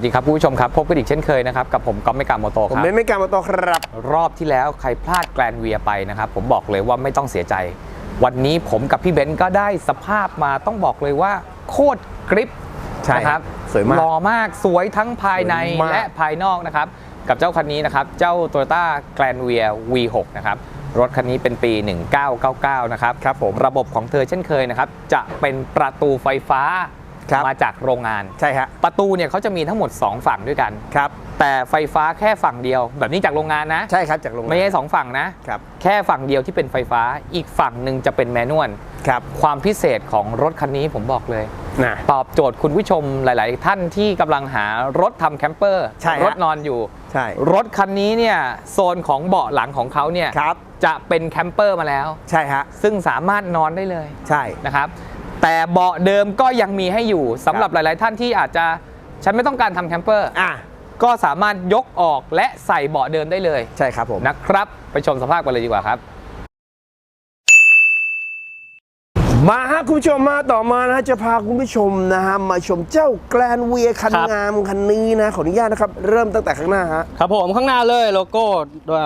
สดีครับผู้ชมครับพบกันอีกเช่นเคยนะครับกับผมก๊อฟเมกาโมโตผมครับ เล่นไม่การมาต่อครับ รอบที่แล้วใครพลาดแกรนเวียไปนะครับ ผมบอกเลยว่าไม่ต้องเสียใจ วันนี้ผมกับพี่เบนซ์ก็ได้สภาพมาต้องบอกเลยว่า โคตรกริปใช่นะครับสวยมากหล่อมากสวยทั้งภายในสวยมาก และภายนอกนะครับ กับเจ้าคันนี้นะครับ เจ้า Toyota Grand v i a V6 นะครับ รถคันนี้เป็นปี 1999 นะครับครับผม ระบบของเธอเช่นเคยนะครับ จะเป็นประตูไฟฟ้า ครับมาจากโรงงานใช่ฮะประตูเนี่ยเขาจะมีทั้งหมด 2 ฝั่งด้วยกันครับแต่ไฟฟ้าแค่ฝั่งเดียว แบบนี้จากโรงงานนะใช่ครับจากโรงงานไม่ใช่สองฝั่งนะครับแค่ฝั่งเดียวที่เป็นไฟฟ้าอีกฝั่งหนึ่งจะเป็นแมนนวลครับความพิเศษของรถคันนี้ผมบอกเลยนะตอบโจทย์คุณผู้ชมหลาย ๆ ท่านที่กำลังหารถทำแคมเปอร์ใช่ฮะรถนอนอยู่ใช่รถคันนี้เนี่ยโซนของเบาะหลังของเขาเนี่ยครับจะเป็นแคมเปอร์มาแล้วใช่ฮะซึ่งสามารถนอนได้เลยใช่นะครับ แต่เบาะเดิมก็ยังมีให้อยู่สำหรับหลาย ๆ ท่านที่อาจจะฉันไม่ต้องการทำแคมเปอร์อะก็สามารถยกออกและใส่เบาะเดิมได้เลยใช่ครับผมนะครับ ไปชมสภาพกันเลยดีกว่าครับ มาฮะคุณผู้ชมมาต่อมานะฮะจะพาคุณผู้ชมนะฮะมาชมเจ้าแกลนเวียคันครับ งามคันนี้นะขออนุญาตนะครับเริ่มตั้งแต่ข้างหน้าฮะ ครับผมข้างหน้าเลยโลโก้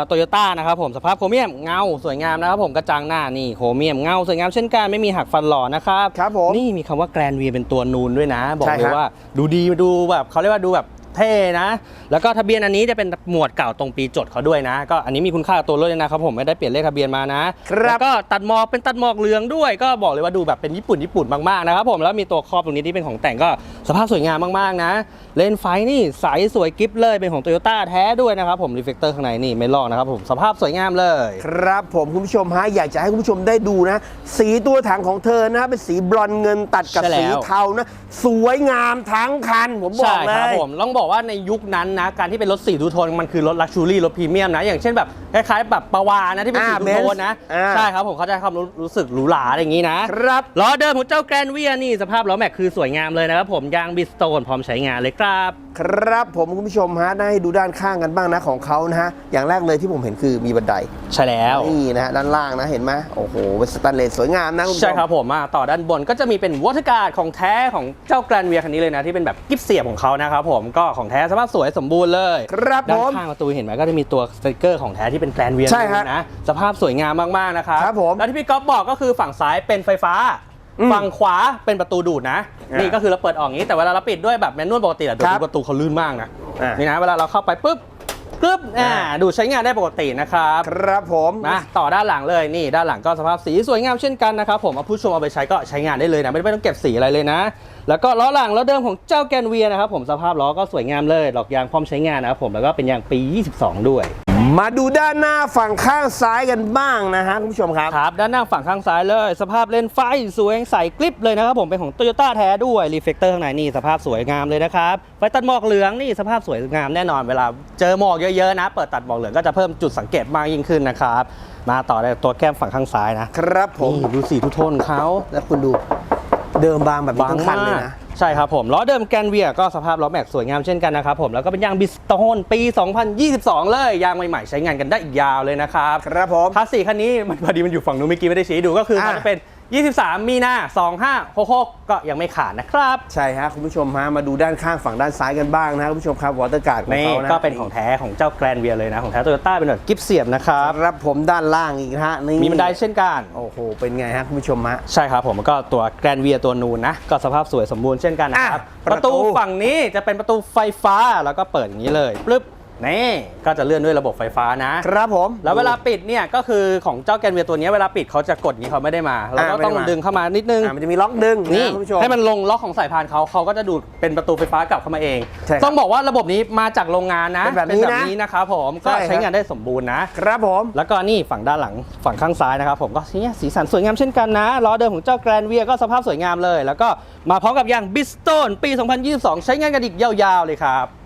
โตโยต้านะครับผมสภาพโครเมียมเงาสวยงามนะครับผมกระจังหน้านี่โครเมียมเงาสวยงามเช่นกันไม่มีหักฟันหล่อนะครับครับผมนี่มีคำว่าแกรนวีเป็นตัวนูนด้วยนะ บอกใช่เลยฮะว่าดูดีดูแบบเขาเรียกว่าดูแบบ เท่นะ แล้วก็ทะเบียนอันนี้จะเป็นหมวดเก่าตรงปีจดเขาด้วยนะ ก็อันนี้มีคุณค่ากับตัวรถเลยนะครับผมไม่ได้เปลี่ยนเลขทะเบียนมานะครับแล้วก็ตัดหมอกเป็นตัดหมอกเหลืองด้วย ก็บอกเลยว่าดูแบบเป็นญี่ปุ่นญี่ปุ่นมากๆนะครับผมแล้วมีตัวครอบตรงนี้ที่เป็นของแต่งก็สภาพสวยงามมากๆนะ เลนส์ไฟนี่ใสสวยกิฟเลยเป็นของโตโยต้าแท้ด้วยนะครับผมรีเฟกเตอร์ข้างในนี่ไม่ลอกนะครับผมสภาพสวยงามเลย ครับผมคุณผู้ชมฮะอยากจะให้คุณผู้ชมได้ดูนะ สีตัวถังของเธอนะฮะเป็นสีบรอนซ์เงินตัดกับใช่แล้ว สีเทานะ สวยงามทั้งคันผมบอกใช่เลครับย ผมต้องบอกว่าในยุคนั้นนะ การที่เป็นรถสีทูโทนมันคือรถลักชูรี่รถพรีเมียมนะ อย่างเช่นแบบคล้ายๆแบบปาวานะที่เป็นอ่าสีทูโทนนะ Benz อ่าใช่ครับผมเขาจะให้ความรู้รู้สึกหรูหราอย่างนี้นะครับล้อเดิมของเจ้าแกรนเวียนี่สภาพล้อแม็กคือสวยงามเลยนะครับผมยางบิสโตนพร้อมใช้งานเลยครับ ครับผมคุณผู้ชมฮะได้ดูด้านข้างกันบ้างนะของเขานะฮะอย่างแรกเลยที่ผมเห็นคือมีบันไดใช่แล้วนี่นะฮะด้านล่างนะเห็นไหมโอ้โหเป็นสแตนเลสสวยงามนะคุณผู้ชมใช่ครับผมอะต่อด้านบนก็จะมีเป็นวอเตอร์การ์ดของแท้ของเจ้าแกรนเวียคันนี้เลยนะที่เป็นแบบกิฟเสียบของเขานะครับผมก็ของแท้สภาพสวยสมบูรณ์เลยครับด้าผนมข้างประตูเห็นไหมก็จะมีตัวสติกเกอร์ของแท้ที่เป็นแกรนเวียใช่ฮะนะสภาพสวยงามมากๆนะครับครับผมแล้วที่พี่ก๊อฟบอกก็คือฝั่งซ้ายเป็นไฟฟ้าอืม ฝั่งขวาเป็นประตูดูดนะอ่านี่นี่ก็คือเราเปิดออกอย่างนี้แต่เวลาเราปิดด้วยแบบแมนนวลปกติอะครับดูประตูเขาลื่นมากนะอ่านี่นี่นะเวลาเราเข้าไปปุ๊บปุ๊บอ่าอ่าดูดใช้งานได้ปกตินะครับ ครับผมมาต่อด้านหลังเลยนี่ด้านหลังก็สภาพสีสวยงามเช่นกันนะครับผมเอาผู้ชมเอาไปใช้ก็ใช้งานได้เลยนะ ไม่ไม่ต้องเก็บสีอะไรเลยนะ แล้วก็ล้อหลังล้อเดิมของเจ้าแกนเวียนะครับผมสภาพล้อก็สวยงามเลยดอกยางพร้อมใช้งานนะครับผมแล้วก็เป็นยางปี 22 ด้วย มาดูด้านหน้าฝั่งข้างซ้ายกันบ้างนะฮะคุณผู้ชมครับ ครับ ด้านหน้าฝั่งข้างซ้ายเลย สภาพเลนส์ไฟสวยใสกริบเลยนะครับผมเป็นของโตโยต้าแท้ด้วยรีเฟกเตอร์ข้างในนี่สภาพสวยงามเลยนะครับไฟตัดหมอกเหลืองนี่สภาพสวยงามแน่นอนเวลาเจอหมอกเยอะๆนะ เปิดตัดหมอกเหลืองก็จะเพิ่มจุดสังเกตมากยิ่งขึ้นนะครับมาต่อในตัวแก้มฝั่งข้างซ้ายนะครับผมนี่ดูสีทุกโทนของเขาแล้วคุณดู เดิมบางแบบนี้ทั้งคันเลยนะใช่ครับผมล้อเดิมแกนเวียก็สภาพล้อแม็กสวยงามเช่นกันนะครับผมแล้วก็เป็นยางบิสโตนปี 2022 เลยยางใหม่ๆใช้งานกันได้อีกยาวเลยนะครับครับผมภาษีคันนี้มันพอดีมันอยู่ฝั่งนู้นเมื่อกี้ไม่ได้ชี้ดูก็คือมันจะเป็น 23 มีนา 2566 ก็ยังไม่ขาดนะครับ ใช่ฮะคุณผู้ชมฮะมาดูด้านข้างฝั่งด้านซ้ายกันบ้างนะคุณผู้ชมครับวอเตอร์การ์ดของนี่เขานะก็เป็นของแท้ของเจ้าแกรนเวียเลยนะ ของแท้โตโยต้าเป็นแบบกิฟเสียบนะครับครับผมด้านล่างอีกนะฮะนี่มีบันไดเช่นกัน โอ้โหเป็นไงฮะคุณผู้ชมฮะ ใช่ครับผมก็ตัวแกรนเวียตัวนูนนะ ก็สภาพสวยสมบูรณ์เช่นกันนะครับ อะประตูประตูฝั่งนี้จะเป็นประตูไฟฟ้าแล้วก็เปิดอย่างนี้เลยปึ๊บ นี่ก็จะเลื่อนด้วยระบบไฟฟ้านะ ครับผม แล้วเวลาปิดเนี่ยก็คือของเจ้าแกรนเวียตัวนี้เวลาปิดเขาจะกดอย่างนี้เขาไม่ได้มาเราก็อ่าไม่ต้องได้มาดึงเข้ามานิดนึงอะมันจะมีล็อกดึงนี่ะคุณผู้ชมให้มันลงล็อกของสายพานเขาเขาก็จะดูดเป็นประตูไฟฟ้ากลับเข้ามาเองใช่ครับต้องบอกว่าระบบนี้มาจากโรงงานนะเป็นแบบนี้นะนะครับผมก็ใช่ครับใช้งานได้สมบูรณ์นะครับผม แล้วก็นี่ฝั่งด้านหลังฝั่งข้างซ้ายนะครับผมก็เนี่ยสีสันสวยงามเช่นกันนะล้อเดิมของเจ้าแกรนเวียก็สภาพสวยงามเลย แล้วก็มาพร้อมกับยางบิสโตนปี 2022 ใช้งานกันอีกยาวๆเลยครับ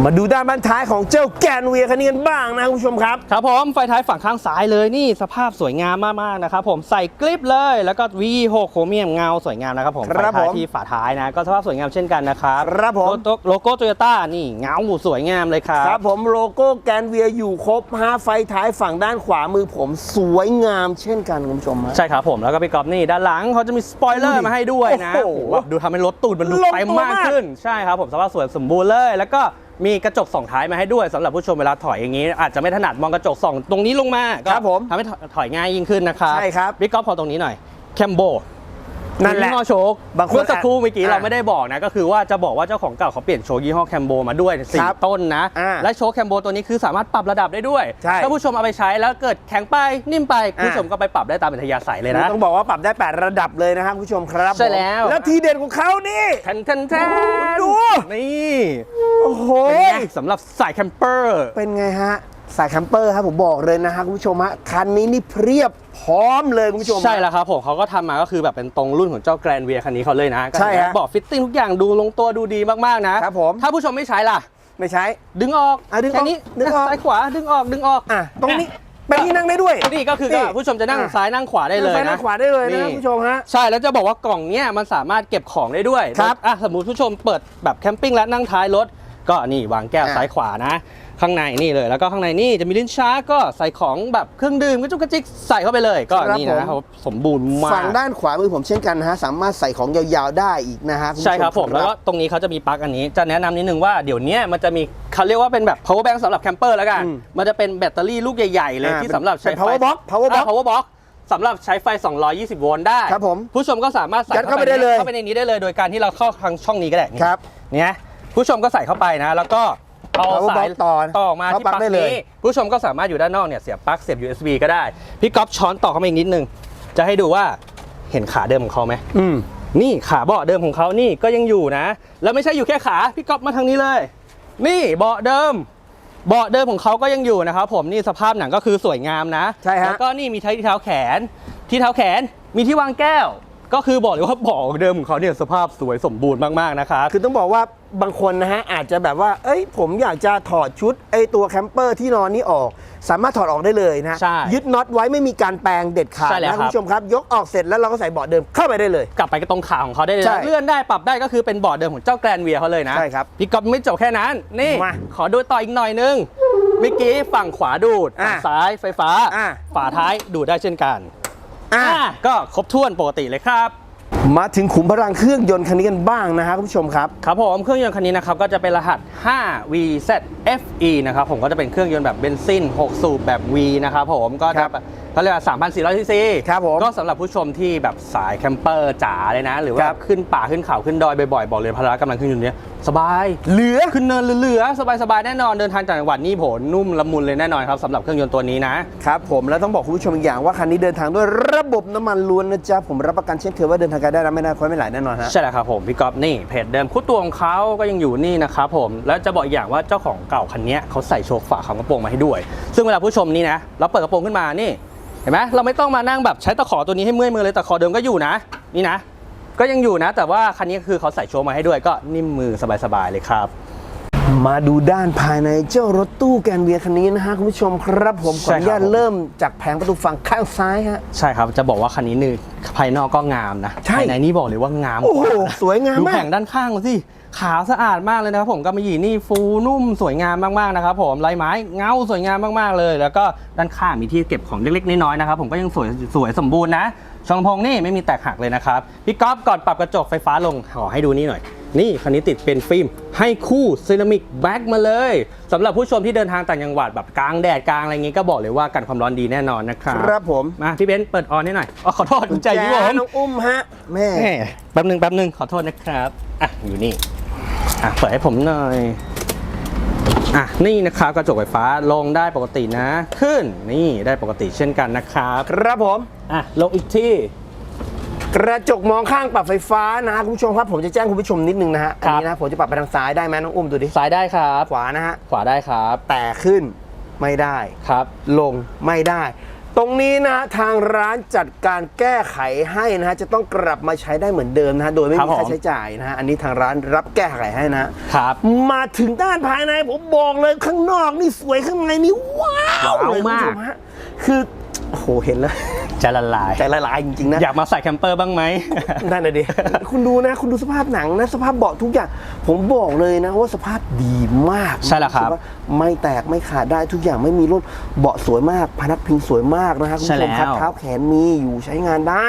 มาดูด้านบ้านท้ายของเจ้าแกนเวียคันนี้กันบ้างนะคุณผู้ชมครับ ครับผมไฟท้ายฝั่งข้างซ้ายเลยนี่สภาพสวยงามมากๆนะครับผมใส่กลิปเลยแล้วก็ V6 โครเมียมเงาสวยงามนะครับผมคไฟรับท้ายผมที่ฝาท้ายนะ ก็สภาพสวยงามเช่นกันนะครับครับผม โลโก้โลโก้โตโยต้านี่เงาสวยงามเลยครับ ครับผมโลโก้แกนเวียอยู่ครบฮะไฟท้ายฝั่งด้านขวามือผมสวยงามเช่นกันคุณผู้ชมฮะ ใช่ครับผมแล้วก็พี่กอล์ฟนี่ด้านหลังเขาจะมีสปอยเลอดูร์ดิมาให้ด้วยนะโอ้โหโอ้โหแบบดูทำให้รถตูดมันดูลงตัวเต็มมากมากขึ้น ใช่ครับผมสภาพสวยสมบูรณ์เลย แล้วก็ มีกระจกสองท้ายมาให้ด้วยสำหรับผู้ชมเวลาถอยอย่างนี้ อาจจะไม่ถนัดมองกระจกสองตรงนี้ลงมาก็ครับผมทำให้ถอยง่ายยิ่งขึ้นนะครับใช่ครับพี่กอล์ฟพอตรงนี้หน่อยแคมโบ นั่นแหละยี่ห้อโชคบางคนเมื่อสักครู่เมื่อกี้อะเราไม่ได้บอกนะ ก็คือว่าจะบอกว่าเจ้าของเก่าเขาเปลี่ยนโชคยี่ห้อแคมโบมาด้วยสี่ครับต้นนะอ่าและโชคแคมโบตัวนี้คือสามารถปรับระดับได้ด้วยใช่ถ้าผู้ชมเอาไปใช้แล้วเกิดแข็งไปนิ่มไปอ่าผู้ชมก็ไปปรับได้ตามอัธยาศัยเลยนะ ต้องบอกว่าปรับได้ 8 ระดับเลยนะครับคุณผู้ชมครับใช่แล้วผมแล้วทีเด่นของเขานี่แทนแทนแทนดูนี่โอ้โหเป็นไงสำหรับสายแคมเปอร์เป็นไงฮะ สายแคมเปอร์ครับผมบอกเลยนะฮะคุณผู้ชมฮะคันนี้นี่เพียบพร้อมเลยคุณผู้ชมฮะใช่แล้วครับผมเขาก็ทำมาก็คือแบบเป็นตรงรุ่นของเจ้าแกรนเวียคันนี้เขาเลยนะก็ใช่ฮะบอกฟิตติ้งทุกอย่างดูลงตัวดูดีมากๆนะครับผมถ้าผู้ชมไม่ใช้ล่ะ ไม่ใช้ ดึงออกอะดึงออกแค่นี้ดึงออกซ้ายขวาดึงออกดึงออกอะตรงนี้เป็นที่นั่งได้ด้วยนี่ก็คือนี่ผู้ชมจะนั่งอะซ้ายนั่งขวาได้เลยนั่งซ้ายนั่นะงขวาได้เลยนะคุณผู้ชมฮะใช่แล้วจะบอกว่ากล่องเนี้ยมันสามารถเก็บของได้ด้วยครับอะสมมติผู้ชมเปิดแบบแคมปิ้งและนั่งท้ายรถก็นี่วางแก้วอะซ้ายขวานะข้างในนี่เลย แล้วก็ข้างในนี่จะมีลิ้นชักก็ใส่ของแบบเครื่องดื่มกระจุกกระจิกใส่เข้าไปเลยก็นี่นะครับสมบูรณ์มากฝั่งด้านขวามือผมเช่นกันนะฮะสามารถใส่ของยาวๆได้อีกนะฮะณผู้ใช่ครับผมแล้วก็ตรงนี้เขาจะมีปลั๊กอันนี้ จะแนะนำนิดนึงว่าเดี๋ยวเนี้ยมันจะมีเขาเรียกว่าเป็นแบบ power bank สำหรับแคมเปอร์แล้วกันอืมมันจะเป็นแบตเตอรี่ลูกใหญ่ๆเลยอ่าที่สำหรับใช้เป็น power box power box อ่า power box สำหรับใช้ไฟ 220 โวลต์ได้ครับผมผู้ชมก็สามารถใส่ยัดเข้าไปได้เลยเข้าไปในนี้ได้เลย โดยการที่เราเข้าทางช่องนี้ก็ได้นี่ครับเนี่ยผู้ชมก็ใส่เข้าไปนะ แล้วก็ เอา power สาย box ต่อต่อมาเข้าที่ปลั๊ปกลั๊กได้เลยนี้ผู้ชมก็สามารถอยู่ด้านนอกเนี่ยเสียบปลั๊กเสียบ USB ก็ได้ พี่ก๊อฟช้อนต่อเข้ามาอีกนิดนึง จะให้ดูว่าเห็นขาเดิมของเขาไหมอืมนี่ขาเบาะเดิมของเขานี่ก็ยังอยู่นะ แล้วไม่ใช่อยู่แค่ขาพี่ก๊อฟมาทางนี้เลย นี่เบาะเดิมเบาะเดิมของเขาก็ยังอยู่นะครับผมนี่สภาพหนังก็คือสวยงามนะใช่ฮะแล้วก็นี่มีที่เท้าแขน ที่เท้าแขนมีที่วางแก้ว ก็คือบอกเลยว่าเบาะเดิมของเขาเนี่ยสภาพสวยสมบูรณ์มากๆนะครับคือต้องบอกว่าบางคนนะฮะอาจจะแบบว่า เอ้ยผมอยากจะถอดชุดไอตัวแคมเปอร์ที่นอนนี้ออก สามารถถอดออกได้เลยนะใช่ยึดน็อตไว้ไม่มีการแปลงเด็ดขาดใช่แล้วนะคุณผู้ชมครับ ยกออกเสร็จแล้วเราก็ใส่เบาะเดิมเข้าไปได้เลย กลับไปตรงขาของเขาได้เลยใช่นะเลื่อนได้ปรับได้ก็คือเป็นเบาะเดิมของเจ้าแกรนเวียเขาเลยนะใช่ครับพี่ก๊อฟไม่จบแค่นั้น นี่มาขอดูต่ออีกหน่อยนึงเมื่อกี้ฝั่งขวาดูดอะฝั่งซ้ายไฟฟ้าอะ ฝาท้ายดูดได้เช่นกัน อะอะก็ครบถ้วนปกติเลยครับ มาถึงขุมพลังเครื่องยนต์คันนี้กันบ้างนะฮะคุณผู้ชมครับ ครับผมเครื่องยนต์คันนี้นะครับก็จะเป็นรหัส 5VZFE นะครับผมก็จะเป็นเครื่องยนต์แบบเบนซิน 6 สูบแบบ V นะครับผมก็ครัจะบแบบ เขาเรียกว่า3,400ซีซีครับผมก็สำหรับผู้ชมที่แบบสายแคมเปอร์จ๋าเลยนะ หรือคว่ารับ ขึ้นป่าขึ้นเขาขึ้นดอยบ่อยๆบอกเลยพละกำลังเครื่องยนต์เนี้ยสบาย เหลือ ขึ้นเนินเหลือๆสบายๆแน่นอนเดินทางจากจังหวัดนี่โผนุ่มละมุนเลยแน่นอนครับสำหรับเครื่องยนต์ตัวนี้นะ ครับผมแล้วต้องบอกคุณผู้ชมอีกอย่างว่าคันนี้เดินทางด้วยระบบน้ำมันล้วนนะจ๊ะ ผมรับประกันเช่นเคยว่าเดินทางไกลได้รับไม่น่าคอยไม่หลายแน่นอนฮะ ใช่แล้วครับผมพี่ก๊อฟนี่เพจเดิมคู่ตัวของเขาก็ยังอยู่นี่นะครับผมแล้วจะบอกอีกอย่างว่าเจ้าของเก่าคันเนี้ยเขาใส่โชคฝาของกระโปรงมาให้ด้วย ซึ่งเวลาผู้ชมนี่นะเราเปิดกระโปรงขึ้นมานี่ เห็นไหมเราไม่ต้องมานั่งแบบใช้ตะขอตัวนี้ให้เมื่อยมือเลยตะขอเดิมก็อยู่นะ นี่นะ ก็ยังอยู่นะ แต่ว่าคันนี้คือเขาใส่โชคมาให้ด้วยก็นิ่มมือสบายๆเลยครับ มาดูด้านภายในเจ้ารถตู้แกนเวียคันนี้นะฮะคุณผู้ชมครับผมขออนุญาตใช่ครับผมเริ่มจากแผงประตูฝั่งข้างซ้ายฮะ ใช่ครับจะบอกว่าคันนี้นี่ภายนอกก็งามนะใช่ ภายในนี่บอกเลยว่างามโอ้กโหว่านะสวยงามดูมาแผก งด้านข้างสิ ขาวสะอาดมากเลยนะครับผมกำมะหยี่นี่ฟูนุ่มสวยงามมากๆนะครับผมลายไม้เงาสวยงามมากๆเลย แล้วก็ด้านข้างมีที่เก็บของเล็กๆน้อยๆนะครับผมก็ยังสวยสวยสมบูรณ์นะช่องลำโพงนี่ไม่มีแตกหักเลยนะครับพี่ก๊อฟก่อนปรับกระจกไฟฟ้าลงขอให้ดูนี่หน่อย นี่คันนี้ติดเป็นฟิล์มให้คู่เซรามิกแบ็กมาเลยสำหรับผู้ชมที่เดินทางต่างจังหวัดแบบกลางแดดกลางอะไรอย่างงี้ก็บอกเลยว่ากันความร้อนดีแน่นอนนะครับครับผมมาพี่เบนซ์เปิดออนให้หน่อยอ๋อขอโทษกุญแจยี่ห้อผมน้องอุ้มฮะแม่แหม่แป๊บหนึ่งแป๊บหนึ่งขอโทษนะครับอะอยู่นี่ อะเปิดให้ผมหน่อยอะนี่นะครับกระจกไฟฟ้าลงได้ปกตินะ ขึ้นนี่ได้ปกติเช่นกันนะครับครับผมอะลงอีกที่กระจกมองข้างปรับไฟฟ้านะฮะคุณผู้ชมครับผมจะแจ้งคุณผู้ชมนิดนึงนะฮะอันนี้นะผมจะปรับไปทางซ้ายได้ไหมน้องอุ้มดูดิซ้ายได้ครับ ขวานะฮะขวาได้ครับ แต่ขึ้นไม่ได้ครับ ลงไม่ได้ ตรงนี้นะฮะทางร้านจัดการแก้ไขให้นะฮะจะต้องกลับมาใช้ได้เหมือนเดิมนะฮะโดยไม่ครับมีค่าผมใช้จ่ายนะฮะอันนี้ทางร้านรับแก้ไขให้นะฮะครับมาถึงด้านภายในผมบอกเลยข้างนอกนี่สวยข้างในนี่ว้าวว้าวเลยคุณผู้ชมากฮะคือ โอ้โหเห็นแล้วจะละลาย ใจละลายจริงๆนะ อยากมาใส่แคมเปอร์บ้างไหม นั่นน่ะดิ คุณดูนะ คุณดูสภาพหนังนะ สภาพเบาะทุกอย่าง ผมบอกเลยนะว่าสภาพดีมากใช่แล้วครับสึกว่าไม่แตกไม่ขาดได้ทุกอย่างไม่มีร่นเบาะสวยมาก พนักพิงสวยมากนะฮะคุณผู้ชมครับใช่แล้วเท้าแขนมีอยู่ใช้งานได้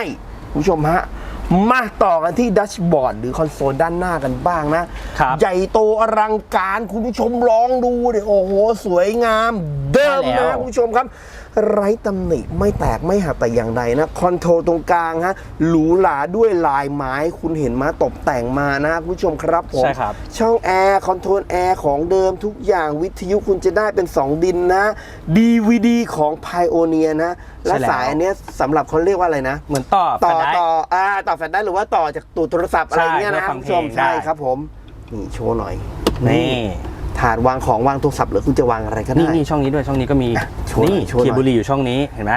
คุณผู้ชมฮะมาต่อกันที่ดัชบอร์ดหรือคอนโซลด้านหน้ากันบ้างนะครับใหญ่โตอลังการคุณผู้ชมลองดูดิโอ้โห สวยงาม เดิมใช่แล้วนะคุณผู้ชมครับ ไร้ตำหนิไม่แตกไม่หักแต่อย่างใดนะคอนโทรลตรงกลางฮะหรูหราด้วยลายไม้คุณเห็นมาตกแต่งมานะคุณผู้ชมครับผมใช่ครับช่องแอร์คอนโทรลแอร์ของเดิมทุกอย่างวิทยุคุณจะได้เป็น 2 ดินนะ DVD ของ Pioneer นะ และใช่แล้วสายอันเนี้ยสำหรับเขาเรียกว่าอะไรนะ เหมือนต่อต่อแฟลชไดรฟ์ต่ออ่าต่อแฟลชได้หรือว่าต่อจากตู้โทรศัพท์อะไรเงี้ยใช่นะเพื่อฟัคุงณผู้ชมเพลงใช่ได้ครับผมนี่โชว์หน่อยนี่ ถาดวางของวางโทรศัพท์หรือคุณจะวางอะไรก็นี่ได้ นี่ช่องนี้ด้วยช่องนี้ก็มีโชว์หน่อยนี่โชว์หน่อย เคียร์บุรีอยู่ช่องนี้เห็นไหม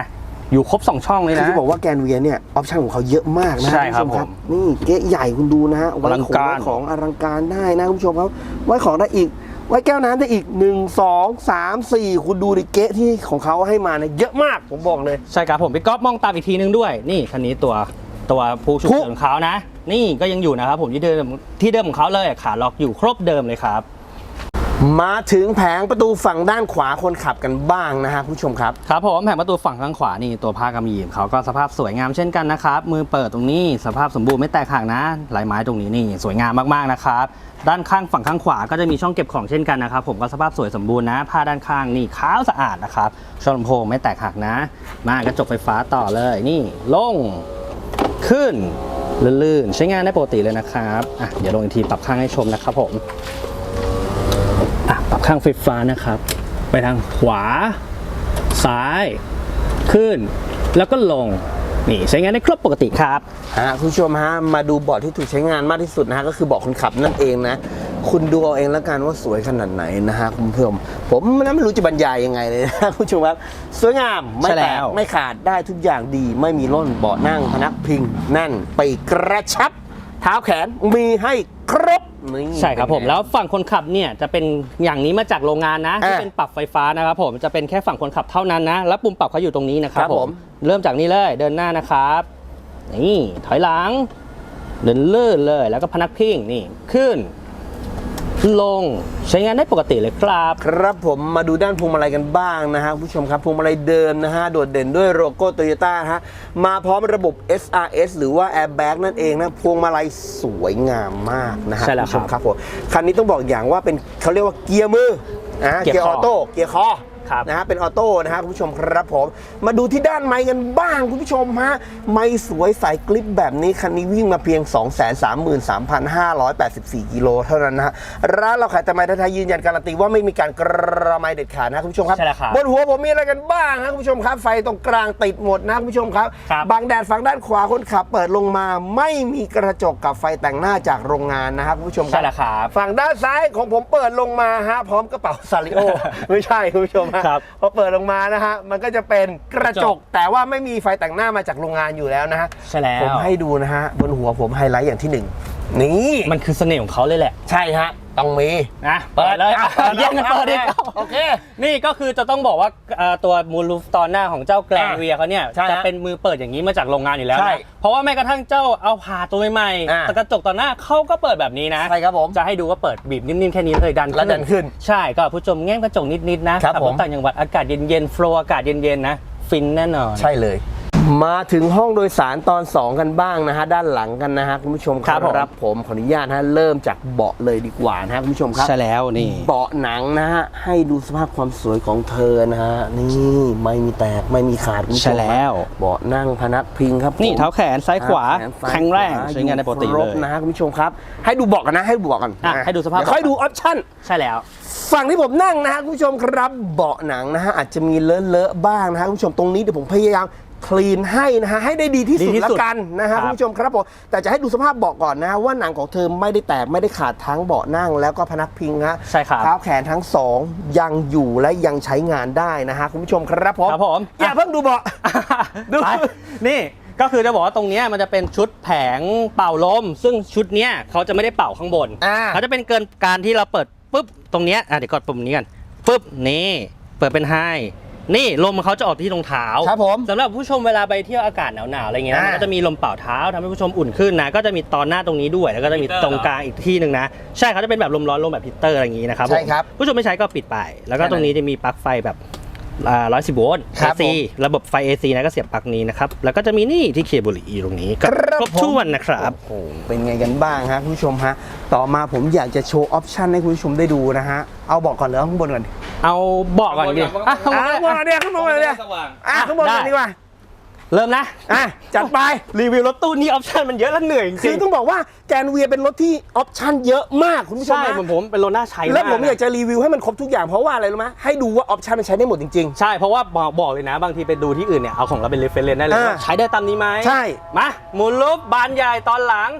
อยู่ครบ2ช่องเลยคือนะที่บอกว่าแกนเวียเนี่ยออปชั่นของเขาเยอะมากนะใช่ครับณผู้ชผมนี่เก๊ะใหญ่คุณดูนะฮะไว้อลังของการ ไว้ของอลังการได้นะคุณผู้ชมครับไว้ของได้อีก ไว้แก้วน้ำได้อีก 1 2 3 4 คุณดูดิเก๊ะที่ของเขาให้มาเนี่ยเยอะมากผมบอกเลย ใช่ครับผมพี่ก๊อฟมองตามอีกทีนึงด้วย นี่คันนี้ตัวตัวผู้ฉุกผู้ เฉินของเขานะ นี่ก็ยังอยู่นะครับผมที่เดิมที่เดิมของเขาเลยขาล็อกอยู่ครบเดิมเลยครับ มาถึงแผงประตูฝั่งด้านขวาคนขับกันบ้างนะฮะคุณผู้ชมครับ ครับผมแผงประตูฝั่งข้างขวานี่ตัวผ้ากำมะหยี่ของเขาก็สภาพสวยงามเช่นกันนะครับ มือเปิดตรงนี้สภาพสมบูรณ์ไม่แตกหักนะลายไม้ตรงนี้นี่สวยงามมากๆนะครับ ด้านข้างฝั่งข้างขวาก็จะมีช่องเก็บของเช่นกันนะครับ ผมก็สภาพสวยสมบูรณ์นะผ้าด้านข้างนี่ขาวสะอาดนะครับช่องลำโพงไม่แตกหักนะ มากระจกไฟฟ้าต่อเลยนี่ลงขึ้นลื่นๆใช้งานได้ปกติเลยนะครับอะเดี๋ยวลงอีกทีปรับข้างให้ชมนะครับผม อะปรับข้างไฟฟ้านะครับ ไปทางขวา ซ้าย ขึ้น แล้วก็ลง นี่ใช้งานได้ครบปกติครับฮะคุณผู้ชมฮะมาดูเบาะที่ถูกใช้งานมากที่สุดนะฮะก็คือเบาะคนขับนั่นเองนะ คุณดูเอาเองแล้วกันว่าสวยขนาดไหนนะฮะคุณผู้ชมผมนั้นไม่รู้จะบรรยายยังไงเลยนะคุณผู้ชมครับสวยงามไม่ใช่แตแล้กวไม่ขาดได้ทุกอย่างดี ไม่มีร่นเบาะนั่งพนักพิงแน่นไปกระชับ เท้าแขนมีให้ครบ นี่ใช่ครับผม เป็นไง แล้วฝั่งคนขับเนี่ยจะเป็นอย่างนี้มาจากโรงงานนะที่อะเป็นปรับไฟฟ้านะครับผมจะเป็นแค่ฝั่งคนขับเท่านั้นนะ แล้วปุ่มปรับเขาอยู่ตรงนี้นะครัครับบผผมมเริ่มจากนี้เลยเดินหน้านะครับนี่ถอยหลังเดินเลื่อนเลยแล้วก็พนักพิงนี่ขึ้น ลงใช้งานได้ปกติเลยครับ ครับผมมาดูด้านพวงมาลัยกันบ้างนะฮะคุณผู้ชมครับพวงมาลัยเดิมนะฮะโดดเด่นด้วยโลโก้โตโยต้าฮะมาพร้อมระบบ SRS หรือว่า Airbag นั่นเองนะพวงมาลัยสวยงามมากนะฮะใช่แล้วณผู้ชมครับผมคันนี้ต้องบอกอย่างว่าเป็นเขาเรียกว่าเกียร์มือนะฮะเกีเกียยร์ร์อคออโต้เกียร์คอ ครับนะฮะเป็นออโต้นะฮะคุณผู้ชมครับผม มาดูที่ด้านไม้กันบ้างคุณผู้ชมฮะไม้สวยสายกลิปแบบนี้คันนี้วิ่งมาเพียง 233,584 กิโลเท่านั้นนะฮะร้านเราขายแต่ไม้ไทยๆยืนยันการันตีว่าไม่มีการกระไม้เด็ดขาดนะคุณผู้ชมครับ ใช่แล้วครับบนหัวผมมีอะไรกันบ้างนะคุณผู้ชมครับ ไฟตรงกลางติดหมดนะคุณผู้ชมครับครับบางแดดฝั่งด้านขวาคนขับเปิดลงมา ไม่มีกระจกกับไฟแต่งหน้าจากโรงงานนะครับคุณผู้ชมครัใช่แล้วครับ ฝั่งด้านซ้ายของผมเปิดลงมาฮะพร้อมกระเป๋าซาริโอ ไม่ใช่คุณผู้ชมฮะครับพอเปิดลงมานะฮะมันก็จะเป็นกระจกระจกกแต่ว่าไม่มีไฟแต่งหน้ามาจากโรงงานอยู่แล้วนะฮะใช่แล้วผมให้ดูนะฮะบนหัวผมไฮไลท์อย่างที่หนึ่ง นี่มันคือเสน่ห์ของเขาเลยแหละ ใช่ฮะต้องมี นะเปิดเลยอะแย่งกันเปิดดิโอเค นี่ก็คือจะต้องบอกว่าเอ่อตัวมูลลูฟตอนหน้าของเจ้าแกลนอะเวียเขาเนี่ยใช่ฮะจะเป็นมือเปิดอย่างนี้มาจากโรงงานอยู่แล้วใช่นะเพราะว่าแม้กระทั่งเจ้าเอาผ่าตัวใหม่อะๆแต่กระจกต่อหน้าเขาก็เปิดแบบนี้นะ ใช่ครับผม จะให้ดูว่าเปิดบีบนิ่มๆแค่นี้เลยดันแล้วดันขึ้นใช่ก็ผู้ชมแง้มกระจกนิดๆนะครับขัรผถมต่างจังหวัดอากาศเย็นๆโฟล์อากาศเย็นๆนะ ฟินแน่นอน ใช่เลย มาถึงห้องโดยสารตอน 2 กันบ้างนะฮะ ด้านหลังกันนะฮะ คุณผู้ชมคครัรับบผมผมขออนุญาตฮะ เริ่มจากเบาะเลยดีกว่านะฮะ คุณผู้ชมครับใช่แล้วนี่ เบาะหนังนะฮะ ให้ดูสภาพความสวยของเธอนะฮะ นี่ ไม่มีแตกไม่มีขาดคุณผู้ชมใช่แล้วเบาะนั่งพนักพิงครับผมนี่เท้าแขนซ้ายขวาเท้ซ้ายแข็งแรงขวใช้งานได้ปกติคเลรบย นะฮะคุณผู้ชมครับ ให้ดูเบาะกันนะให้ดูเบาะกันอะนะให้ดูสภาพเยวค่อยดูออปชั่น ใช่แล้ว ฝั่งที่ผมนั่งนะฮะคุณผู้ชมครับเบาะหนังนะฮะอาจจะมีเลอะๆบ้างนะฮะคุณผู้ชมตรงนี้เดี๋ยวผมพยายาม คลีนให้นะฮะให้ได้ดีที่สุดดีที่ละสุดกันนะฮะครับคุณผู้ชมครับผมแต่จะให้ดูสภาพเบาะก่อนนะฮะว่าหนังของเธอไม่ได้แตกไม่ได้ขาดทั้งเบาะนั่งแล้วก็พนักพิงฮะ ใช่ครับ เท้าแขนทั้งสองยังอยู่และยังใช้งานได้นะฮะคุณผู้ชมครับผมครับผม อย่าเพิ่งดูเบาะ ดู ไปนี่ก็คือจะบอกว่าตรงเนี้ยมันจะเป็นชุดแผงเป่าลม ซึ่งชุดเนี้ยเขาจะไม่ได้เป่าข้างบน อ่า เขาจะเป็นเกินการที่เราเปิดปุ๊บตรงเนี้ยอะเดี๋ยวกดปุ่มนี้กันปุ๊บนี่เปิดเป็นไฮ นี่ลมเขาจะออกที่รองเท้าครับผมสำหรับผู้ชมเวลาไปเที่ยวอากาศหนาวๆอะไรเงี้ยนะอ่ามัมันก็จะมีลมเป่าเท้าทำให้ผู้ชมอุ่นขึ้นนะก็จะมีตอนหน้าตรงนี้ด้วย แล้วก็จะมีตรงกลางอีกที่หนึ่งนะใช่เขาจะเป็นแบบลมร้อนลมแบบฮีตเตอร์อะไรอย่างงี้นะครับผมใช่ครับผู้ชมไม่ใช้ก็ปิดไป แล้วก็ตรงนี้จะมีปลั๊กไฟแบบ ร้อยสิบโวลต์ ครับ AC ระบบไฟ AC นะก็เสียบปลั๊กนี้นะครับ แล้วก็จะมีนี่ที่เคเบิลอีตรงนี้ก็ครับครบผมถ้วนนะครับ โอ้โหเป็นไงกันบ้างฮะคุณผู้ชมฮะ ต่อมาผมอยากจะโชว์ออปชันให้คุณผู้ชมได้ดูนะฮะ เอาบอกก่อนหรือเอาข้างบนก่อนดีเอาเบาะก่อนดิอะข้างบนอะข้างบนก่อนเนี่ยข้างบนก่อนเนี่ยสว่างอะข้างบนก่อนได้ดีกว่า เริ่มนะ อะ จัดไป รีวิวรถตู้นี่ออปชั่นมันเยอะและเหนื่อยจคืริองต้องบอกว่าแกนเวียเป็นรถที่ออปชันเยอะมากคุณผู้ๆชมใช่ฮะผมผมเป็นรถน่าใช้แล้วผมนะอยากจะรีวิวให้มันครบทุกอย่างเพราะว่าอะไรรู้ไหมให้ดูว่าออปชันมันใช้ได้หมดจริง ใช่ เพราะว่าบอกบอกเลยนะ บางทีไปดูที่อื่นเนี่ย เอาของเราเป็นเรฟเฟรนได้เลยอ่าว่าใช้ได้ตามนี้ไหมใช่ มาหมุนลูปบานใหญ่ตอนหลัง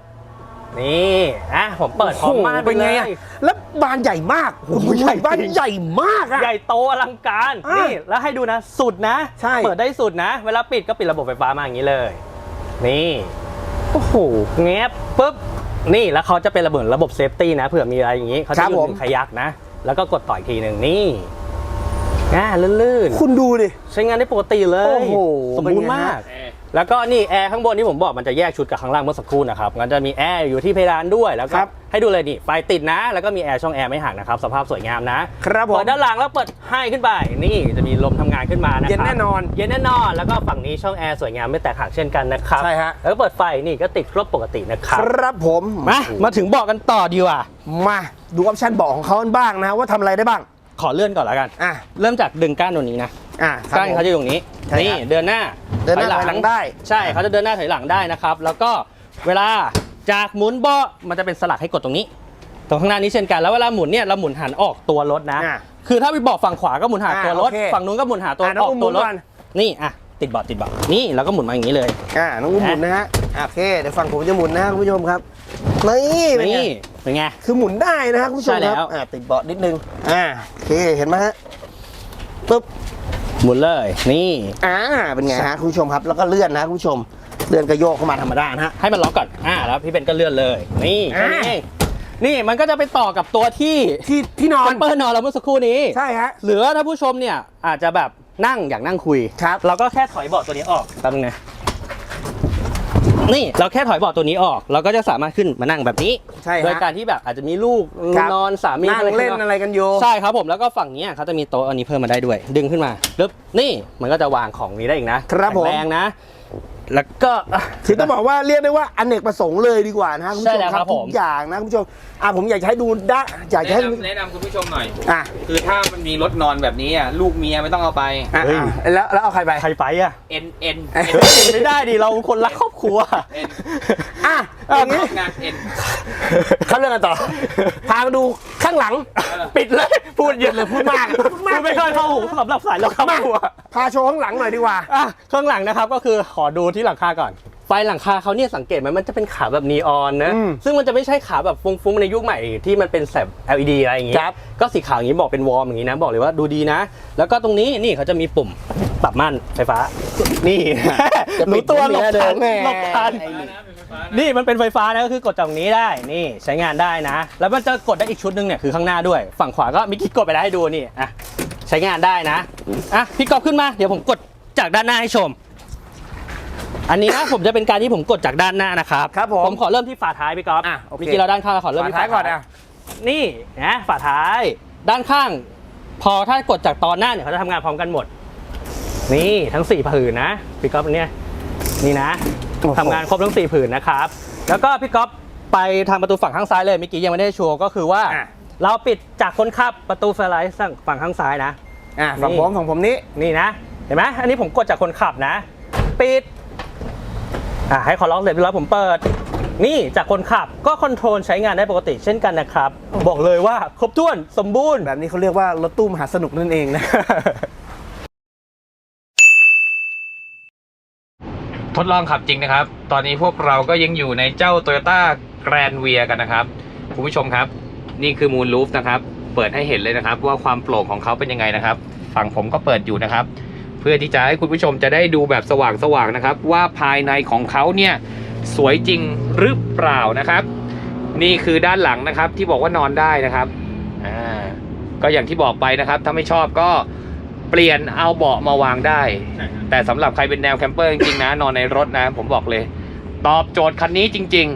นี่นะผมเปิดพร้อมมากโโหเป็นไงลอะยแล้วบานใหญ่มากโอ้โหใหญ่บ้านจริงใหญ่มากอะใหญ่โตอลังการอะนี่แล้วให้ดูนะสุดนะใช่เปิดได้สุดนะ เวลาปิดก็ปิดระบบไฟฟ้ามาอย่างนี้เลย นี่โอ้โหแงบปุ๊บนี่แล้วเขาจะเป็นระเบิดระบบเซฟตี้นะเผื่อมีอะไรอย่างนี้เขาครัจะบหยุดผมหนึ่งขยักนะ แล้วก็กดต่อยทีหนึ่งนี่อ่าลื่นๆ คุณดูดิ ใช้งานได้ปกติเลย โอ้โห สมบูรเป็นณ์ไงมากฮะ แล้วก็นี่แอร์ข้างบนที่ผมบอกมันจะแยกชุดกับข้างล่างเมื่อสักครู่นะครับมันจะมีแอร์อยู่ที่เพดานด้วยแล้วก็ครับ ให้ดูเลยนี่ไฟติดนะ แล้วก็มีแอร์ช่องแอร์ไม่ห่างนะครับสภาพสวยงามนะครับผม เปิดด้านหลังแล้วเปิดให้ขึ้นไป นี่จะมีลมทำงานขึ้นมานะครับเย็นแน่นอนเย็นแน่นอนแล้วก็ฝั่งนี้ช่องแอร์สวยงามไม่แตกหักเช่นกันนะครับใช่ฮะ แล้วก็เปิดไฟนี่ก็ติดครบปกตินะครับครับผมมามาถึงบอกกันต่อดีกว่า มาดูออปชันเบอกของเขากันบ้างนะว่าทำอะไรได้บ้าง ขอเลื่อนก่อนแล้วกันอะเริ่มจากดึงก้านตัวนี้นะอะครับก้านผมเขาจะอยู่ตรงนี้ใช่ครับ นี่เดินหน้าเดินหน้าถอยหลังได้ ใช่เขาจะเดินหน้าถอยหลังได้นะครับ แล้วก็เวลาจากหมุนเบาะมันจะเป็นสลักให้กดตรงนี้ ตรงข้างหน้านี้เช่นกันแล้วเวลาหมุนเนี่ยเราหมุนหันออกตัวรถนะ อะคือถ้าไปเบาะฝั่งขวาก็หมุนหาอะตัวรถโอเคฝั่งนู้นก็หมุนหาตัวอะน้อองอกอุ้มตัวรถหมุนก่อน นี่อะติดเบาะติดเบาะนี่แล้วก็หมุนมาอย่างนี้เลย อ่าน้องอุ้มหมุนนะฮะอะโอเคเดี๋ยวฝั่งผมจะหมุนนะคุณผู้ชมครับนี่เป็นไงนี่ เป็นไง คือหมุนได้นะฮะคุณผู้ชมใช่แล้ครัวบอ่าติดเบาะนิดนึงอ่าโอเคเห็นไหมฮะปึ๊บหมุนเลย นี่ อ่าเป็นไงฮะคุณผู้ชมครับ แล้วก็เลื่อนนะคุณผู้ชมเลื่อนกระโยกเข้ามาธรรมดานะฮะ ให้มันล็อกก่อน อ่า แล้วพี่เบนก็เลื่อนเลย นี่แค่นี้อะ เองนี่มันก็จะไปต่อกับตัวที่ที่ที่นอนเปิดนอนเราเมื่อสักครู่นี้ ใช่ฮะ หรือว่าถ้าผู้ชมเนี่ยอาจจะแบบนั่งอยากนั่งคุย ครับ เราก็แค่ถอยเบาะตัวนี้ออกแป๊บนึงนะ นี่เราแค่ถอยเบาะตัวนี้ออก เราก็จะสามารถขึ้นมานั่งแบบนี้ใช่ฮะ โดยการที่แบบอาจจะมีลูกครับนอนสามีนั่งเล่นอะไรกันอยู่ ใช่ครับผมแล้วก็ฝั่งเนี้ยเขาจะมีโต๊ะอันนี้เพิ่มมาได้ด้วย ดึงขึ้นมาปึ๊บนี่มันก็จะวางของนี้ได้อีกนะครับผม แข็งแรงนะ แล้วก็ คือต้องบอกว่าเรียกได้ว่าอเนกประสงค์เลยดีกว่านะคุณผู้ชใช่มแล้วคครัรับบผทุมกอย่างนะคุณผู้ชมอ่าผมอยากจะให้ดูด้านอยากจะแนะให้นำแนะนำคุณผู้ชมหน่อย อะคือถ้ามันมีรถนอนแบบนี้อะลูกเมียไม่ต้องเอาไป อะเฮ้ย อะแล้วแล้วเอาใครไป ใครไปอะเอ็นเอ็นเอ้ยเป็นไม่ได้ดิเราคนรักครอบครัวเอ็นอะ อเอาย่างนี้งานเอ็นเข้าเรื่องกันต่อ พามาดูข้างหลัง ปิดเลย พูดเยอะเลยพูดมากพูดมากพูดไม่ค่อยเข้าหูสำหรับสายเราครอบครัวพาโชว์ข้างหลังหน่อยดีกว่าอะข้างหลังนะครับก็คือขอดูที่หลังคาก่อนไฟหลังคาเขาเนี่ยสังเกตไหมมันจะเป็นขาแบบนีออนนะอืมซึ่งมันจะไม่ใช่ขาแบบฟุ้งๆในยุคใหม่ที่มันเป็นแสบ LED อะไรอย่างงี้ครับก็สีขาวอย่างนี้บอกเป็นวอร์มอย่างนี้นะ บอกเลยว่าดูดีนะ แล้วก็ตรงนี้นี่เขาจะมีปุ่มปรับม่านไฟฟ้า นี่จะปิดรู้ตัวหลบไม่ได้ทันแหมหลบทันฟ้า นะเป็นไฟฟ้านะนี่มันเป็นไฟฟ้านะก็คือกดจากตรงนี้ได้นี่ใช้งานได้นะ แล้วมันจะกดได้อีกชุดหนึ่งเนี่ยคือข้างหน้าด้วย ฝั่งขวาก็มิกกี้กดไปได้ให้ดูนี่อะใช้งานได้นะอะพี่กอบขึ้นมาเดี๋ยวผมกดจากด้านหน้าให้ชม อันนี้นะผมจะเป็นการที่ผมกดจากด้านหน้านะครับครับผมผมขอเริ่มที่ฝาท้ายพี่กอฟอะโอเค เมื่อกี้เราด้านข้างเราขอเริ่มฝาที่ท้ายก่อนอะนี่นะฝาท้ายด้านข้าง พอถ้ากดจากตอนหน้าเนี่ยเขาจะทำงานพร้อมกันหมด นี่ทั้งสี่ผืนนะพี่ก๊อฟเนี่ยนี่นะโอ้โห ทำงานครบทั้งสี่ผืนนะครับ แล้วก็พี่ก๊อฟไปทางประตูฝั่งข้างซ้ายเลยเมื่อกี้ยังไม่ได้โชว์ก็คือว่า อะ เราปิดจากคนขับประตูไฟไลท์ฝั่งข้างซ้ายนะ อะฝั่งนี่ผมฝั่งผมนี้ นี่นะ เห็นไหมอันนี้ผมกดจากคนขับนะ ปิด อะให้ขอล็อกเสร็จแล้วผมเปิด นี่จากคนขับก็คอนโทรลใช้งานได้ปกติเช่นกันนะครับ บอกเลยว่าครบถ้วนสมบูรณ์ แบบนี้เขาเรียกว่ารถตู้มหาสนุกนั่นเองนะ ทดลองขับจริงนะครับ ตอนนี้พวกเราก็ยังอยู่ในเจ้า Toyota Grand v i a กันนะครับ คุณผู้ชมครับ นี่คือ Moon Roof นะครับ เปิดให้เห็นเลยนะครับ ว่าความโปร่งของเขาเป็นยังไงนะครับ ฝั่งผมก็เปิดอยู่นะครับ เพื่อที่จะให้คุณผู้ชมจะได้ดูแบบสว่างๆนะครับ ว่าภายในของเขาเนี่ยสวยจริงหรือเปล่านะครับ นี่คือด้านหลังนะครับที่บอกว่านอนได้นะครับอ่าก็อย่างที่บอกไปนะครับ ถ้าไม่ชอบก็ เปลี่ยนเอาเบาะมาวางได้แต่สำหรับใครเป็นแนวแคมเปอร์จริงๆนะ นอนในรถนะ ผมบอกเลย ตอบโจทย์คันนี้จริง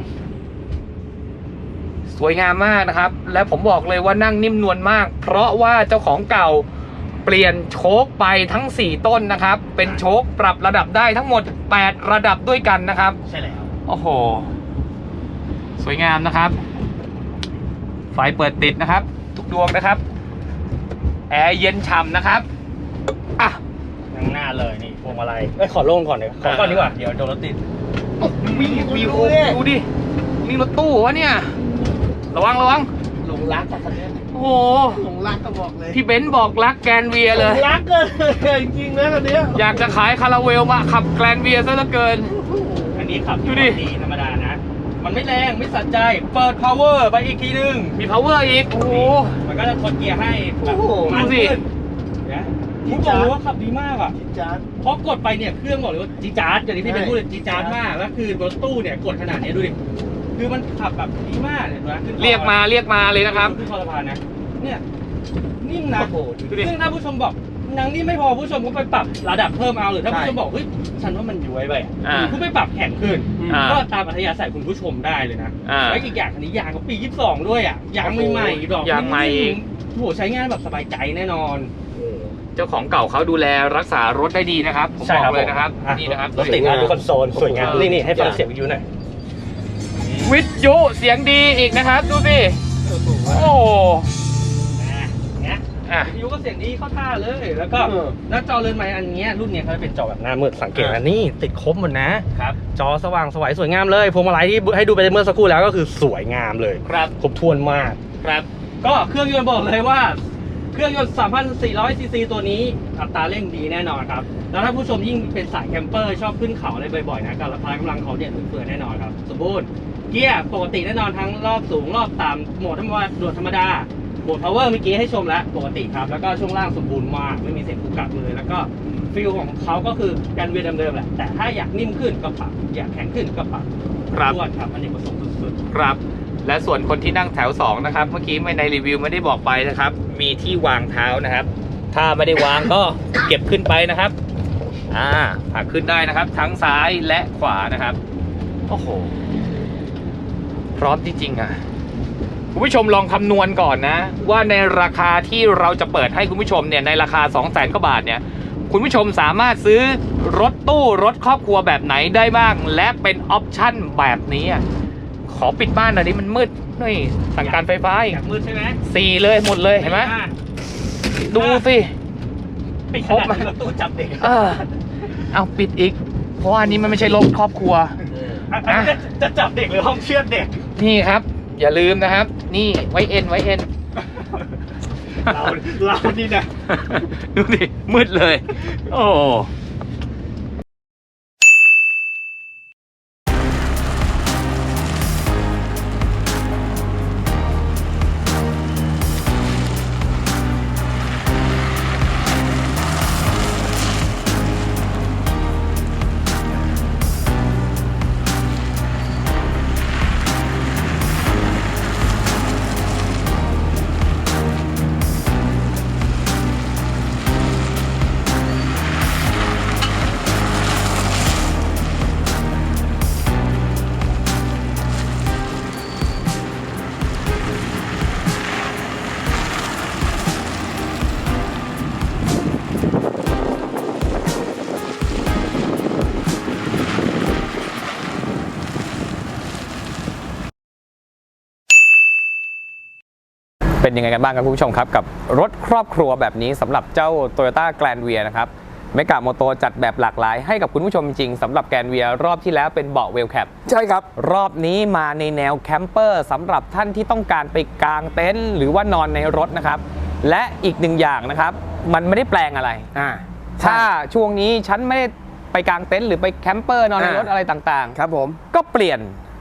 ๆ สวยงามมากนะครับ และผมบอกเลยว่านั่งนิ่มนวลมาก เพราะว่าเจ้าของเก่าเปลี่ยนโชคไปทั้ง 4 ต้นนะครับ เป็นโชคปรับระดับได้ทั้งหมด 8 ระดับด้วยกันนะครับ ใช่แล้ว โอ้โห สวยงามนะครับ ไฟเปิดติดนะครับ ทุกดวงนะครับ แอร์เย็นฉ่ำนะครับ อะนั่งหน้าเลยนี่พวงมาลัยเอ้ยขอโล่งก่อนเดี๋ยวขอก่อนดีกว่าเดี๋ยวโดนรถติดวิ่งวิวดูดินี่รถตู้วะเนี่ย ระวังระวังหลงรักกับคันนี้โอ้โหหลงรักก็บอกเลยพี่เบนซ์บอกรักแกรนเวียหเลลย งรักเกินจริงๆนะคันนี้อยากจะขายคาราเวลมาขับแกรนเวียซะเหลือเกิน อันนี้ขับดูดิ ดีธรรมดานะ มันไม่แรงไม่สัใจ เปิด power ไปอีกทีนึงมี power อีก โอ้โห มันก็จะทดเกียร์ให้แบบโอ้โห มันดูสิ ขึ้นนะ ผมบอกเลยว่าขับดีมากอะจิ๊ดจ๊าด เพราะกดไปเนี่ยเครื่องบอกเลยว่าจีดจาร์ดอย่างที่พี่เป็นพูดเลยจีดจาร์ดมากแล้วคือรถตู้เนี่ยกดขนาดเนี้ยดูดิคือมันขับแบบดีมากเนี่ยนะขึ้นเรียกมาเรียกมาเลยนะครับ ขึ้นคอสะพานนะเนี่ยนิ่มนะโอ้โหดูดิ ซึ่งถ้าผู้ชมบอกนังนี่ไม่พอผู้ชมก็ไปปรับระดับเพิ่มเอาหรือถ้าใช่ผู้ชมบอกเฮ้ยฉันว่ามันย้วยไปอ่า คุณไปปรับแข็งขึ้น อ่า ก็ตามอัธยาศัยคุณผู้ชมได้เลยนะอ่า แล้วอีกอย่างอันนี้ยางก็ปี 22 ด้วยอะยางใหม่ๆดอกยางใหม่นิ่ๆโอ้โหใช้งานแบบสบายใจแน่นอน เจ้าของเก่าเขาดูแลรักษารถได้ดีนะครับผมบอกเลยนะครับอ่นี่นะครับรถติดนะดูคอนโซลสวยงามเออนี่นี่ให้ฟังเสียงวิทยุหน่อยวิทยุเสียงดีอีกนะครับ ดูสิโอ้โหนะเนี่ยอะ วิทยุก็เสียงดีเข้าท่าเลย แล้วก็เออ หน้าจอเรือนไม้อันเนี้ยรุ่นเนี้ยเขาจะเป็นจอแบบหน้ามืดสังเกตอ่านะนี่ติดครบหมดนะ ครับจอสว่างสวยสวยงามเลยพวงมาลัยที่ให้ดูไปเมื่อสักครู่แล้วก็คือสวยงามเลย ครับครบถ้วนมาก ครับ ก็เครื่องยนต์บอกเลยว่า เครื่องยนต์ 3,400 ซีซีตัวนี้อัตราเร่งดีแน่นอนครับ แล้วถ้าผู้ชมยิ่งเป็นสายแคมเปอร์ชอบขึ้นเขาอะไรบ่อยๆนะการพละกำลังเขาเนี่ยเฟื่อแน่นอนครับ สมบูรณ์ เกียร์ปกติแน่นอนทั้งรอบสูงรอบต่ำโหมดธรรมดาโดดธรรมดาโหมด power เมื่อกี้ให้ชมแล้วปกติครับ แล้วก็ช่วงล่างสมบูรณ์มากไม่มีเสียงกุกกักเลยแล้วก็ฟิลของเขาก็คือการเวียนเดิมๆแหละแต่ถ้าอยากนิ่มขึ้นก็ปรับอยากแข็งขึ้นก็ปรับครับด้วนครับอันนี้ประสงค์สุดๆครับ และส่วนคนที่นั่งแถว2นะครับเมื่อกี้ไม่ในรีวิวไม่ได้บอกไปนะครับ มีที่วางเท้านะครับ ถ้าไม่ได้วางก็เก็บขึ้นไปนะครับอ่าผักขึ้นได้นะครับ ทั้งซ้ายและขวานะครับโอ้โหพร้อมจริงๆอะคุณผู้ชมลองคำนวณก่อนนะ ว่าในราคาที่เราจะเปิดให้คุณผู้ชมเนี่ยในราคา 2 0 0 0 0 0กว่าบาทเนี่ยคุณผู้ชมสามารถซื้อรถตู้รถครอบครัวแบบไหนได้บ้าง และเป็นออปชั่นแบบนี้อะ ขอปิดบ้านหน่อยดิมันมืดนี่สั่งการไฟฟ้าอีกอยากมืดใช่ไหมสี่เลยหมดเลยเห็นไหมอะดูสิปิดขนาดนั้นรถตู้จับเด็กเออเอาปิดอีก เพราะว่าอันนี้มันไม่ใช่รถครอบครัวอันนี้จะจะจับเด็กหรือห้องเชือดเด็ก นี่ครับ อย่าลืมนะครับ นี่ไว้เอ็นไว้เอ็นเราเรานี่นะดูดิมืดเลย โอ้ เป็นยังไงกันบ้างครับคุณผู้ชมครับ กับรถครอบครัวแบบนี้สำหรับเจ้า Toyota Grand v i a นะครับเมกาโมโตจัดแบบหลากหลายให้กับคุณผู้ชมจริงๆสำหรับแกรนเวียรอบที่แล้วเป็นเบาะเวลแคปใช่ครับ รอบนี้มาในแนวแคมเปอร์สำหรับท่านที่ต้องการไปกางเต็นท์หรือว่านอนในรถนะครับ และอีกหนึ่งอย่างนะครับ มันไม่ได้แปลงอะไรอ่าถ้าช่วงนี้ฉันไม่ได้ไปกางเต็นท์หรือไปแคมเปอร์นอนในอ่ารรถอะไรต่างครับผมๆก็เปลี่ยน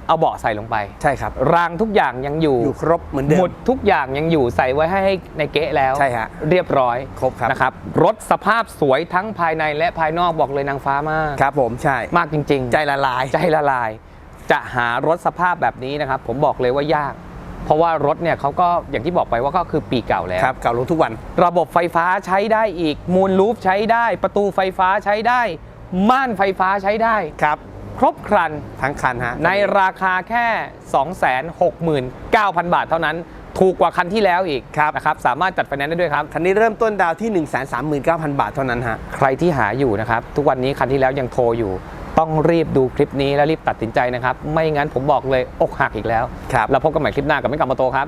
เอาเบาะใส่ลงไป ใช่ครับ รางทุกอย่างยังอยู่อยู่ครบเหมือนเดิมหมุดทุกอย่างยังอยู่ใส่ไว้ให้ในเก๊ะแล้วใช่ฮะเรียบร้อยครบครับนะครับรถสภาพสวยทั้งภายในและภายนอกบอกเลยนางฟ้ามากครับผมใช่มากจริง ๆ ใจละลายใจละลาย จะหารถสภาพแบบนี้นะครับผมบอกเลยว่ายากเพราะว่ารถเนี่ยเขาก็อย่างที่บอกไปว่าก็คือปีเก่าแล้วครับเก่าลงทุกวัน ระบบไฟฟ้าใช้ได้อีกมูลลูฟใช้ได้ ประตูไฟฟ้าใช้ได้ ม่านไฟฟ้าใช้ได้ครับ ครบครัน ทั้งคันฮะในราคาแค่ 269,000 บาทเท่านั้น ถูกกว่าคันที่แล้วอีกครับนะครับ สามารถจัดไฟแนนซ์ได้ด้วยครับ คันนี้เริ่มต้นดาวที่ 139,000 บาทเท่านั้นฮะ ใครที่หาอยู่นะครับ ทุกวันนี้คันที่แล้วยังโทรอยู่ ต้องรีบดูคลิปนี้แล้วรีบตัดสินใจนะครับ ไม่งั้นผมบอกเลยอกหักอีกแล้ว ครับ แล้วพบกันใหม่คลิปหน้ากับไม่กลับมาโตครับ